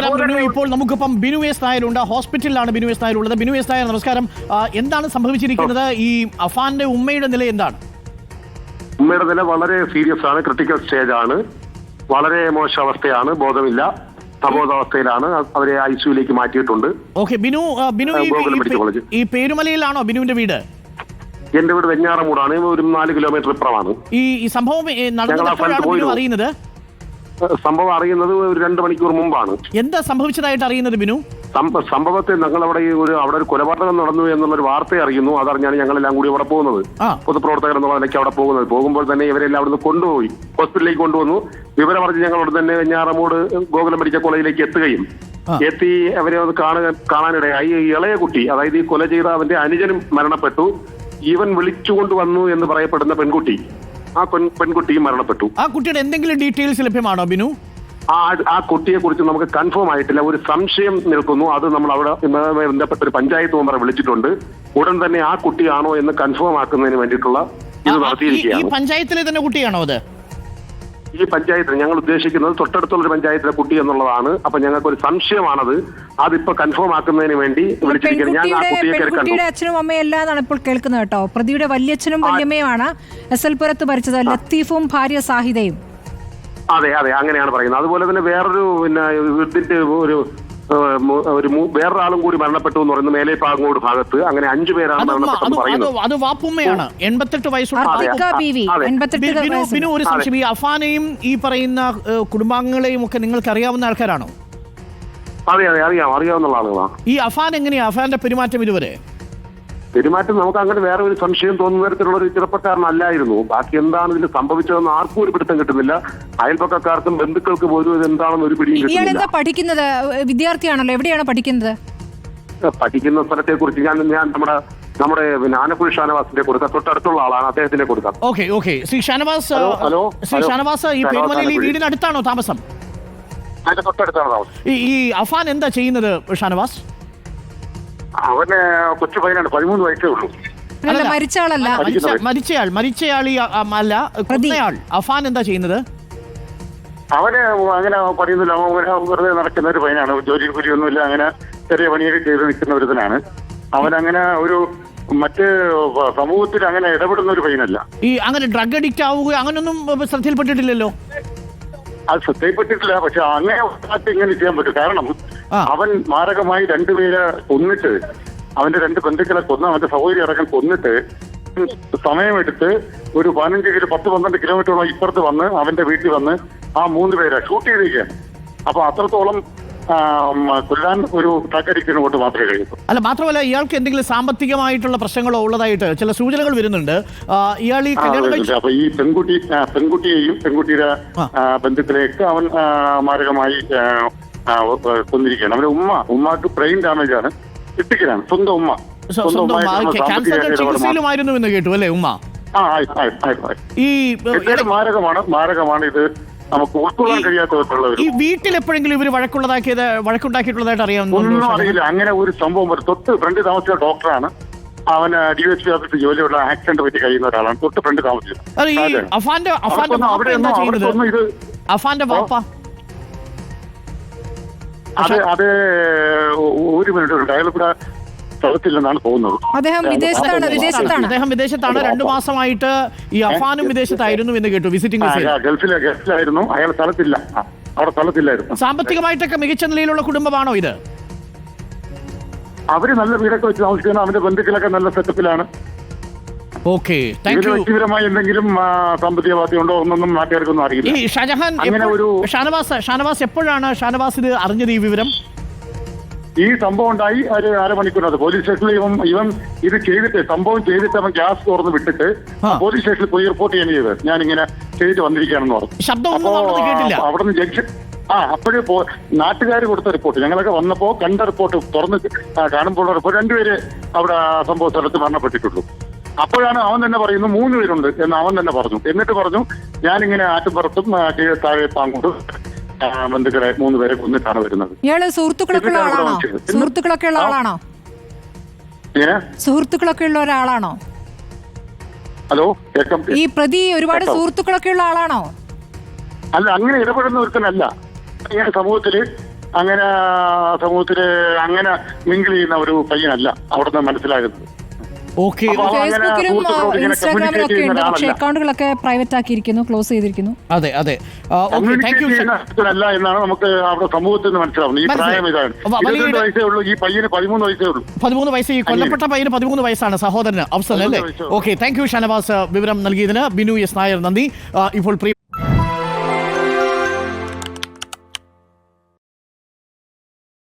ബിനു ഇപ്പോൾ നമുക്കിപ്പം ബിനു എസ് നായരുണ്ട് ഹോസ്പിറ്റലിലാണ് ബിനു എസ് നായർ ഉള്ളത്. ബിനു എസ് നായർ നമസ്കാരം. എന്താണ് സംഭവിച്ചിരിക്കുന്നത്? ഈ അഫാന്റെ ഉമ്മയുടെ നില എന്താണ്? ഉമ്മയുടെ നില വളരെ സീരിയസ് ആണ്. ക്രിട്ടിക്കൽ സ്റ്റേജ് ആണ്. വളരെ മോശം അവസ്ഥയാണ്. ബോധമില്ല. അബോധാവസ്ഥയിലാണ് അവരെ ഐ സിയുലേക്ക് മാറ്റിയിട്ടുണ്ട്. ഓക്കെ ബിനു ബിനു ഈ- പേരുമലയിലാണോ ബിനുവിന്റെ വീട്? എന്റെ വീട് വെഞ്ഞാറമൂടാണ്. ഒരു നാല് കിലോമീറ്റർ ഇപ്പുറമാണ്. ഈ സംഭവം. അറിയുന്നത്? സംഭവം അറിയുന്നത് ഒരു രണ്ട് മണിക്കൂർ മുമ്പാണ്. എന്താ സംഭവിച്ചതായിട്ട് അറിയുന്നത് ബിനു? സംഭ- സംഭവത്തെ ഞങ്ങൾ അവിടെ ഒരു അവിടെ ഒരു കൊലപാതകം നടന്നു എന്നുള്ളൊരു വാർത്ത അറിയുന്നു. അതറിഞ്ഞാണ് ഞങ്ങളെല്ലാം കൂടി അവിടെ പോകുന്നത്. പൊതുപ്രവർത്തകർ എന്നുള്ള നിലയ്ക്ക് അവിടെ പോകുന്നത്. പോകുമ്പോൾ തന്നെ ഇവരെല്ലാം അവിടുന്ന് കൊണ്ടുപോയി. ഹോസ്പിറ്റലിലേക്ക് കൊണ്ടുവന്നു. വിവരം അറിഞ്ഞ് ഞങ്ങൾ അവിടെ തന്നെ ഞാറമോട് ഗോകുലം മെഡിക്കൽ കോളേജിലേക്ക് എത്തുകയും എത്തി അവരെ ഒന്ന് കാണുക കാണാനിടയായി. ഇളയ കുട്ടി അതായത് ഈ കൊല ചെയ്ത അവന്റെ അനുജനും മരണപ്പെട്ടു. ഇവൻ വിളിച്ചുകൊണ്ട് വന്നു എന്ന് പറയപ്പെടുന്ന പെൺകുട്ടി. ആ പെൺ- പെൺകുട്ടിയും മരണപ്പെട്ടു. ആ കുട്ടിയുടെ എന്തെങ്കിലും ഡീറ്റെയിൽസ് ലഭ്യമാണോ ബിനു? ആ ആ കുട്ടിയെ കുറിച്ച് നമുക്ക് കൺഫേം ആയിട്ടില്ല. ഒരു സംശയം നിൽക്കുന്നു. അത് നമ്മൾ അവിടെ ബന്ധപ്പെട്ട ഒരു പഞ്ചായത്ത് മെമ്പറെ വിളിച്ചിട്ടുണ്ട്. ഉടൻ തന്നെ ആ കുട്ടിയാണോ എന്ന് കൺഫേം ആക്കുന്നതിന് വേണ്ടിയിട്ടുള്ള ഇത് നടത്തിയിരിക്കുകയാണ്. പഞ്ചായത്തിലെ തന്നെ കുട്ടിയാണോ അത്? ഈ പഞ്ചായത്തിൽ ഞങ്ങൾ ഉദ്ദേശിക്കുന്നത് തൊട്ടടുത്തുള്ള ഒരു പഞ്ചായത്തിലെ കുട്ടി എന്നുള്ളതാണ്. അപ്പൊ ഞങ്ങൾക്ക് ഒരു സംശയമാണത്. അതിപ്പോ കൺഫേം ആക്കുന്നതിന് വേണ്ടി വിളിച്ചിരിക്കുന്നത് ഞാൻ ആ കുട്ടിയെ കയറി പെൺകുട്ടിയുടെ അച്ഛനും അമ്മയും ഇപ്പോൾ കേൾക്കുന്നത് കേട്ടോ. പ്രതിയുടെ വല്യച്ഛനും വല്യമ്മയുമാണ് എസ് എൽ പുരത്ത് മരിച്ചത് ലത്തീഫും ഭാര്യ സാഹിദയും അതെ അതെ അങ്ങനെയാണ് പറയുന്നത്. അതുപോലെ തന്നെ വേറൊരു പിന്നെ ഇതിന്റെ ഒരു ഒരു വേറൊരാളും കൂടി മരണപ്പെട്ടു എന്ന് പറയുന്നത് മേലെ പാങ്ങോട് ഭാഗത്ത്. അങ്ങനെ അഞ്ചു പേരാണ് അത് ഉമ്മ- അത് മരണപ്പെട്ടെന്ന് അത് പറയുന്നത് അത് വാപ്പുമ്മയാണ്. എൺപത്തെട്ട് വയസ്സുള്ള ബിനു ഒരു സംശയം. ഈ അഫാനെയും ഈ പറയുന്ന കുടുംബാംഗങ്ങളെയും ഒക്കെ നിങ്ങൾക്ക് അറിയാവുന്ന ആൾക്കാരാണോ? അതെ അതെ അറിയാം അറിയാവുന്ന ആളുകളാണ്. ഈ അഫാൻ എങ്ങനെയാ? അഫാന്റെ പെരുമാറ്റം ഇതുവരെ? പെരുമാറ്റം നമുക്ക് അങ്ങനെ വേറെ ഒരു സംശയം തോന്നുന്ന തരത്തിലുള്ള ഒരു ചെറുപ്പക്കാരനല്ലായിരുന്നു ബാക്കി എന്താണ് ഇതിന് സംഭവിച്ചതെന്ന് ആർക്കും ഒരു പിടുത്തം കിട്ടുന്നില്ല. അയൽപക്കക്കാർക്കും ബന്ധുക്കൾക്ക് പോലും ഇത് എന്താണെന്ന് ഒരു പിടിയും കിട്ടുന്നില്ല എന്താ പഠിക്കുന്നത്? വിദ്യാർത്ഥിയാണല്ലോ. എവിടെയാണ് പഠിക്കുന്നത്? പഠിക്കുന്ന സ്ഥലത്തെ കുറിച്ച് ഞാൻ ഞാൻ നമ്മുടെ നമ്മുടെ ആനക്കുഴി ഷാനവാസിന്റെ കൊടുക്കാം. തൊട്ടടുത്തുള്ള ആളാണ്. അദ്ദേഹത്തിന്റെ കൊടുക്കാം. Okay okay. Shri Shanavas hello, Shri Shanavas ഈ പേരുമലയിൽ. വീടിനടുത്താണോ താമസം? തൊട്ടടുത്താണ് താമസം. ഈ അഫാൻ എന്താ ചെയ്യുന്നത് ഷാനവാസ്? അവന് കൊച്ചു പയ്യനാണ് പതിമൂന്ന് വയസ്സേ ഉള്ളൂ. അല്ല അല്ല. മരിച്ച. മരിച്ചയാൾ മരിച്ചയാൾ ഈ അ- അ- അല്ല കൊന്നയാൾ. അഫാൻ എന്താ ചെയ്യുന്നത്? അവന് അങ്ങനെ പറയുന്നില്ല അവൻ വെറുതെ നടക്കുന്ന ഒരു പയ്യനാണ്. ജോലി കൂലിയൊന്നുമില്ല. അങ്ങനെ ചെറിയ പണിയൊക്കെ ചെയ്ത് നിൽക്കുന്ന ഒരുത്തനാണ്. അവൻ അങ്ങനെ ഒരു മറ്റ് സമൂഹത്തിൽ അങ്ങനെ ഇടപെടുന്ന ഒരു പയ്യനല്ല. ഈ അങ്ങനെ ഡ്രഗ് അഡിക്റ്റ് ആവുക അങ്ങനൊന്നും ശ്രദ്ധയിൽപ്പെട്ടിട്ടില്ലല്ലോ? അത് ശ്രദ്ധയിൽപ്പെട്ടിട്ടില്ല. പക്ഷെ അങ്ങനെ ഒരാൾക്ക് ഇങ്ങനെ ചെയ്യാൻ പറ്റും. കാരണം. അവൻ മാരകമായി രണ്ടുപേരെ കൊന്നിട്ട് അവന്റെ രണ്ട് ബന്ധുക്കളെ കൊന്ന് അവന്റെ സഹോദരി അടക്കം കൊന്നിട്ട് സമയമെടുത്ത് ഒരു പതിനഞ്ച് കിലോ പത്ത് പന്ത്രണ്ട് കിലോമീറ്ററോളം ഇപ്പുറത്ത് വന്ന് അവന്റെ വീട്ടിൽ വന്ന് ആ മൂന്ന് പേരെ ഷൂട്ട് ചെയ്തിരിക്കുകയാണ്. അപ്പൊ അത്രത്തോളം കൊല്ലാൻ ഒരു കൊണ്ട് മാത്രമേ കഴിയൂ. അല്ല മാത്രമല്ല ഇയാൾക്ക് എന്തെങ്കിലും സാമ്പത്തികമായിട്ടുള്ള പ്രശ്നങ്ങളോ ഉള്ളതായിട്ട് ചില സൂചനകൾ വരുന്നുണ്ട്. ഇയാൾ ഈ അപ്പൊ ഈ പെൺകുട്ടി പെൺകുട്ടിയെയും പെൺകുട്ടിയുടെ ബന്ധുക്കളെയൊക്കെ അവൻ മാരകമായി കൊന്നിരിക്കുകയാണ്. അവരുടെ ഉമ്മ ഉമ്മക്ക് ബ്രെയിൻ ഡാമേജ് ആണ്. ഇട്ടിക്കലാണ്. സ്വന്തം ഉമ്മ. മാത്രം. ചികിത്സയിലുമായിരുന്നു എന്ന് കേട്ടു അല്ലേ ഉമ്മ. ഈ മാരകമാണ് മാരകമാണ്. ഇത് നമുക്ക് ഉൾക്കൊള്ളാൻ കഴിയാത്ത ഈ വീട്ടിൽ എപ്പോഴെങ്കിലും ഇവർ വഴക്കുള്ളതാക്കിയത് വഴക്കുണ്ടാക്കിയിട്ടുള്ളതായിട്ട് ഒന്നും അറിയാവുന്ന അറിയില്ല. അങ്ങനെ ഒരു സംഭവം വരും തൊട്ട് ഫ്രണ്ട് താമസിച്ച ഡോക്ടറാണ്. അവന് ഡി എസ് പി ഓഫീസിൽ ജോലിയുള്ള ആക്സിഡന്റ് പറ്റി കഴിയുന്ന ഒരാളാണ്. തൊട്ട് ഫ്രണ്ട് താമസിച്ചത്. അഫാന്റെ അഫാന്റെ ചെയ്യുന്നത്? അവർക്കൊന്നും ഇത് അഫാന്റെ വാപ്പ? അത് അത് ഒരു മിനിറ്റ് ഉണ്ട് അയാൾ ഇവിടെ സ്ഥലത്തില്ലെന്നാണ് പോകുന്നത് അദ്ദേഹം വിദേശത്താണ് വിദേശത്താണ്. അദ്ദേഹം വിദേശത്താണ്. രണ്ടു മാസമായിട്ട് ഈ അഫാനും വിദേശത്തായിരുന്നു എന്ന് കേട്ടു വിസിറ്റിംഗ് ഗൾഫിലെ ഗൾഫിലായിരുന്നു. അയാൾ സ്ഥലത്തില്ല. അവിടെ സ്ഥലത്തില്ലായിരുന്നു. സാമ്പത്തികമായിട്ടൊക്കെ മികച്ച നിലയിലുള്ള കുടുംബമാണോ ഇത്? അവർ നല്ല വീടൊക്കെ വെച്ച് താമസിക്കുന്ന അവന്റെ ബന്ധുക്കളൊക്കെ നല്ല സെറ്റപ്പിലാണ് ഓക്കെ വ്യക്തിപരമായി എന്തെങ്കിലും സാമ്പത്തിക ബാധ്യതയുണ്ടോ ഒന്നൊന്നും നാട്ടുകാർക്കൊന്നും ഈ അറിയില്ല. ഷാജഹാൻ അങ്ങനെ ഒരു- ഷാനവാസ് ഷാനവാസ് എപ്പോഴാണ് ഷാനവാസ് ഇത് അറിഞ്ഞത് ഈ വിവരം? ഈ സംഭവം ഉണ്ടായി ഒരു അരമണിക്കൂറിനകത്ത് പോലീസ് സ്റ്റേഷനിൽ ഇവൻ ഇവൻ ഇത് ചെയ്തിട്ട് സംഭവം ചെയ്തിട്ട് അവൻ ഗ്യാസ് തുറന്ന് വിട്ടിട്ട് പോലീസ് സ്റ്റേഷനിൽ പോയി റിപ്പോർട്ട് ചെയ്യാൻ ചെയ്ത് ഞാൻ ഇങ്ങനെ ചെയ്തിട്ട് വന്നിരിക്കുകയാണെന്ന് പറഞ്ഞു. അപ്പോ അവിടുന്ന് കേട്ടില്ല. അവിടുന്ന് ജംഗ്ഷൻ ആ അപ്പോഴേ പോ നാട്ടുകാർ കൊടുത്ത റിപ്പോർട്ട്. ഞങ്ങളൊക്കെ വന്നപ്പോ കണ്ട റിപ്പോർട്ട് തുറന്ന് കാണുമ്പോൾ റിപ്പോർട്ട്. രണ്ടുപേര് അവിടെ സംഭവ സ്ഥലത്ത് മരണപ്പെട്ടിട്ടുള്ളൂ. അപ്പോഴാണ് അവൻ തന്നെ പറയുന്നു മൂന്ന് പേരുണ്ട് എന്ന് അവൻ തന്നെ പറഞ്ഞു. എന്നിട്ട് പറഞ്ഞു ഞാനിങ്ങനെ ആറ്റുപുറത്തും താഴെ പാങ്ങോട്ടും ബന്ധുക്കളെ മൂന്ന് പേരെ കൊന്നിട്ടാണ് വരുന്നത്. ഇയാൾ സുഹൃത്തുക്കളൊക്കെ ഉള്ള ആളാണോ. സുഹൃത്തുക്കളൊക്കെ ഉള്ള ആളാണോ? സുഹൃത്തുക്കളൊക്കെ ഉള്ള ഒരാളാണോ? ഹലോ ഈ പ്രതി ഒരുപാട്. സുഹൃത്തുക്കളൊക്കെ ഉള്ള ആളാണോ? അല്ല അങ്ങനെ ഇടപെടുന്ന ഒരുത്തനല്ല. ഇങ്ങനെ സമൂഹത്തിൽ അങ്ങനെ സമൂഹത്തിൽ അങ്ങനെ മിങ്കിൾ ചെയ്യുന്ന ഒരു പയ്യനല്ല അവിടുന്ന് മനസ്സിലാകുന്നത്. ഓക്കെ. ഫേസ്ബുക്കിലും ഇൻസ്റ്റാഗ്രാമിലും ഒക്കെ ഉണ്ട്. പക്ഷേ അക്കൗണ്ടുകളൊക്കെ പ്രൈവറ്റ് ആക്കിയിരിക്കുന്നു ക്ലോസ് ചെയ്തിരിക്കുന്നു. അതെ അതെ. അല്ല എന്നാണ് നമുക്ക് അവിടെ സമൂഹത്തിൽ നിന്ന് മനസ്സിലാവുന്നത്. ഈ മനസ്സിലായി. പ്രായം ഇതാണ്. ഇരുപത്തിരണ്ട് വയസ്സേ ഉള്ളൂ ഈ പയ്യന് പതിമൂന്ന് വയസ്സേ ഉള്ളൂ. പതിമൂന്ന് വയസ്സ് ഈ കൊല്ലപ്പെട്ട പയ്യന് പതിമൂന്ന് വയസ്സാണ് സഹോദരന്. അഫ്സൽ അല്ലേ. Okay thank you Shanavas. വിവരം നൽകിയതിന് ബിനു എസ് നായർ നന്ദി. ഇപ്പോൾ പ്രിയ